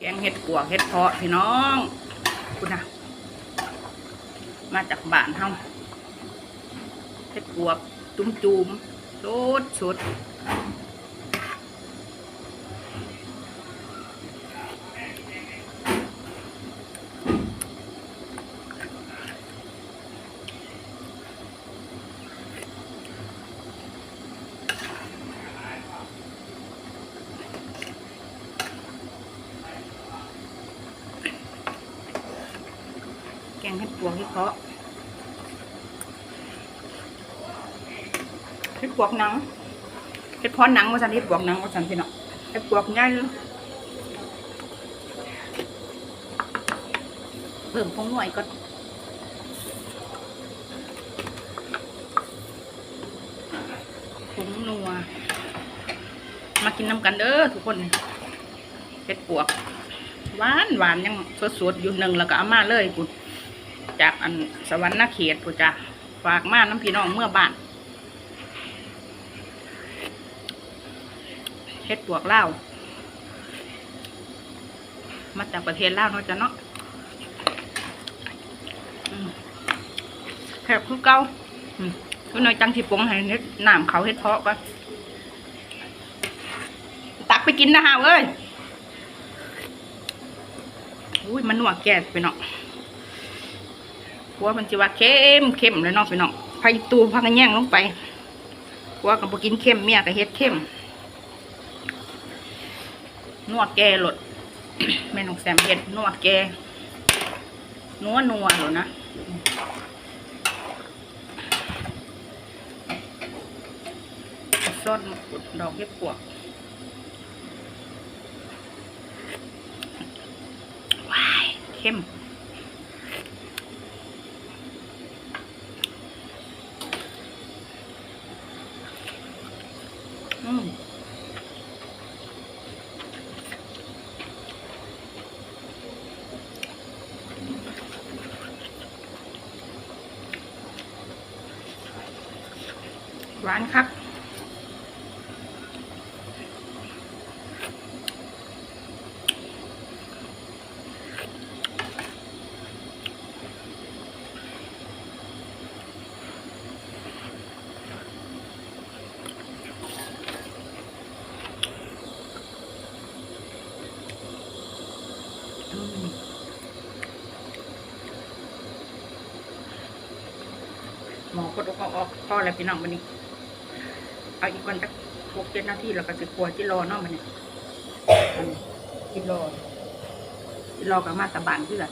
แกงเห็ดกวกเห็ดเพาะพี่น้องคุณนะมาจากบ้านเฮาเห็ดกวกจุ่มจุ้มๆสดสด งเห็ดปวกเห็ดเพาะเห็ดปวกหนังเห็ดเพาะหนังว่าสันเห็ดปวกหนังว่าสันพี่น้องเห็ดปวกใหญ่เลยเพิ่มพงหน่วยก็ผงนัว มากินน้ำกันเด้อทุกคนเห็ดปวกหวานหวานยังสดๆอยู่หนึ่งแล้วก็เอามาเลยกู จากอันสวรรค์นาเขตกูจะฝากมาน้ำพี่น้องเมื่อบ้านเฮ็ดปวกเล่ามาจากประเทศลาวเนาะจ้ะเนาะแคบคือเก่าคือหน่อยจังที่ปงให้เฮ็ดน้ำเขาเฮ็ดเพาะก่อนตักไปกินนะฮะเอ้ยอุ้ยมันหนวกแก่ไปเนาะ หัวมันจะว่าเข้มเข้มเลยเนาะไปเนาะพายตูพักกันแย่งลงไปหัวกับกินเข้มเมียกับเฮ็ดเข้มนวดแก่หลดแม่นองแซมเฮ็ดนวดแก่นัวนัวหลดนะซอสดดอกเห็ดปวกว้ายเข้ม อืมหวานครับ หมอกดอกออกพอแล้วพี่น้องวันนี้ เอาอีกวันสักหกเจ็ดนาทีแล้วก็จะกลัวที่รอเนาะมันเนี่จิรอที่รอกับมาตะบานเพื่อน